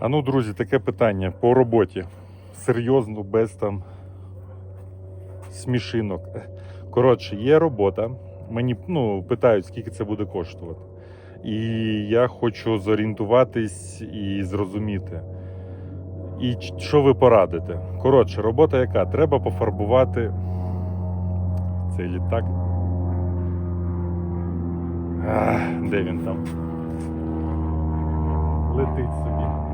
А ну, друзі, таке питання по роботі. Серйозно, без там смішинок. Коротше, є робота. Мені ну, питають, скільки це буде коштувати. І я хочу зорієнтуватись і зрозуміти. І що ви порадите? Коротше, робота яка? Треба пофарбувати цей літак. Ах, де він там? Летить собі.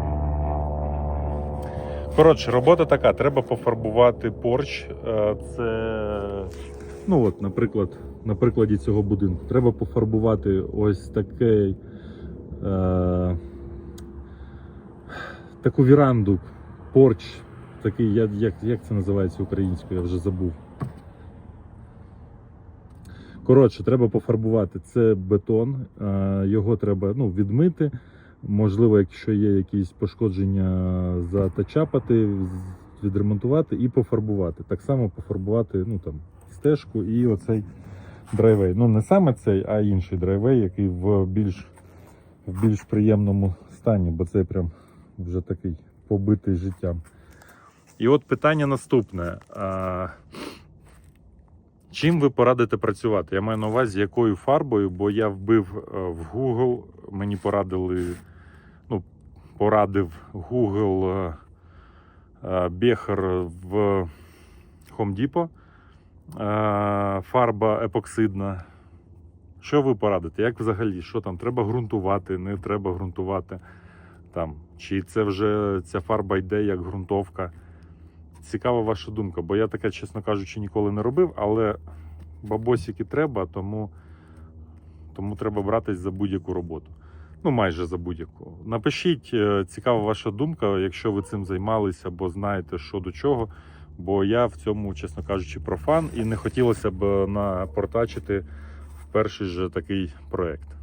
Коротше, робота така: треба пофарбувати порч. Е, Це, ну от, наприклад, на прикладі цього будинку. Треба пофарбувати ось такий. Е, таку віранду, порч. Такий, як, як це називається українською, я вже забув. Коротше, треба пофарбувати. Це бетон, е, його треба ну, відмити. Можливо, якщо є якісь пошкодження, затачапати, відремонтувати і пофарбувати. Так само пофарбувати ну, там, стежку і оцей драйвей. Ну, не саме цей, а інший драйвей, який в більш, в більш приємному стані, бо цей прям вже такий побитий життям. І от питання наступне. А, чим ви порадите працювати? Я маю на увазі, якою фарбою, бо я вбив е, в Google, мені порадили, порадив Google е, е, Бехер в Home Depot. Е, Фарба епоксидна. Що ви порадите? Як взагалі? Що там? Треба ґрунтувати, не треба ґрунтувати? Там. Чи це вже ця фарба йде як ґрунтовка? Цікава ваша думка, бо я таке, чесно кажучи, ніколи не робив, але бабосики треба, тому, тому треба братись за будь-яку роботу. Ну, майже за будь-яку. Напишіть, е, цікава ваша думка, якщо ви цим займалися або знаєте, що до чого. Бо я в цьому, чесно кажучи, профан, і не хотілося б напортачити в перший же такий проект.